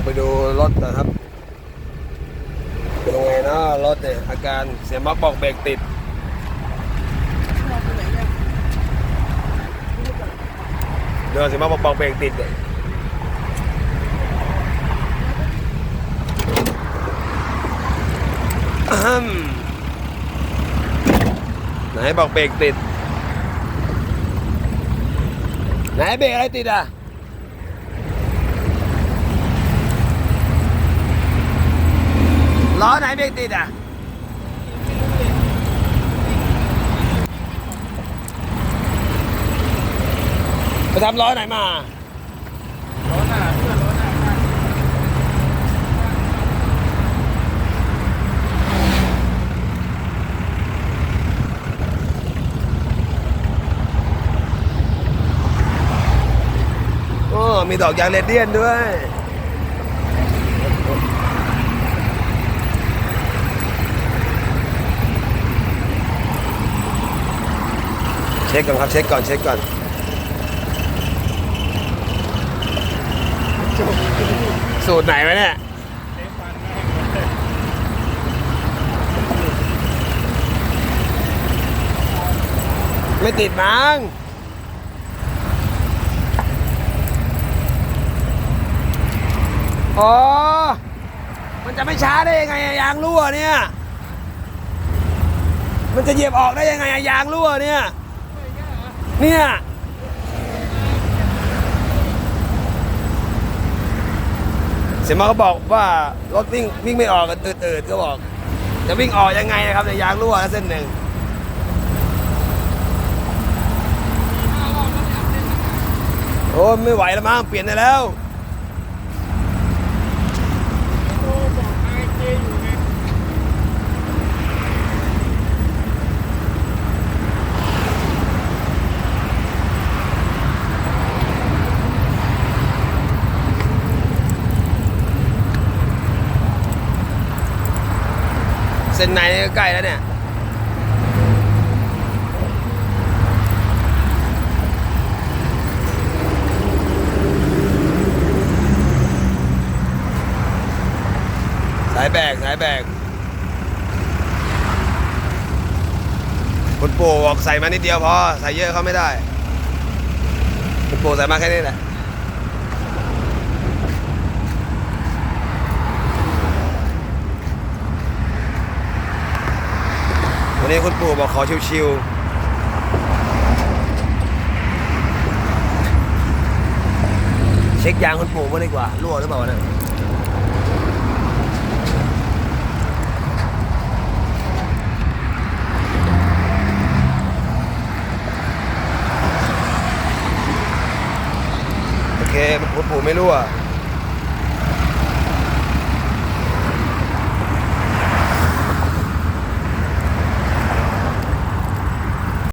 งไปดูรถนะครับ เป็นยังไงนะรถเนี่ยอาการเสียงบล็อกบอกเบรกติดเดินเสียงบล็อกบอกเบรกติดเนี่ยไหนบอกเบรกติด ไหนเบรกอะไรติดอะ ล้อไหนเบรกติดอะไปทำล้อไหนมารถอะเพื่อนรถอะโอ้มีดอกยางเรดเดียนด้วย เช็คก่อนครับเช็คก่อนเช็คก่อนสูตรไหนวะเนี่ยไม่ติดมั้งอ๋อ มันจะไม่ช้าได้ยังไงยางรั่วเนี่ย มันจะเหยียบออกได้ยังไงยางรั่วเนี่ย เนี่ยเสียมาก็บอกว่ารถวิ่งวิ่งไม่ออกกันตืดๆก็บอก จะวิ่งออกยังไงนะครับในยางรั่วนะเส้นหนึ่งโอ้ไม่ไหวแล้วมั้งเปลี่ยนได้แล้ว โอ้บอกไอเจอยู่ไง เส้นในนี่ก็ใกล้แล้วเนี่ยสายแบกสายแบกคุณปู่บอกใส่มานิดเดียวพอ ใส่เยอะเขาไม่ได้คุณปู่ใส่มาแค่นี้แหละ วันนี้คุณปู่บอกขอชิวๆ เช็คยางคุณปู่มาดีกว่ารั่วหรือเปล่าวะเนี่ยโอเคคุณปู่ไม่รั่ว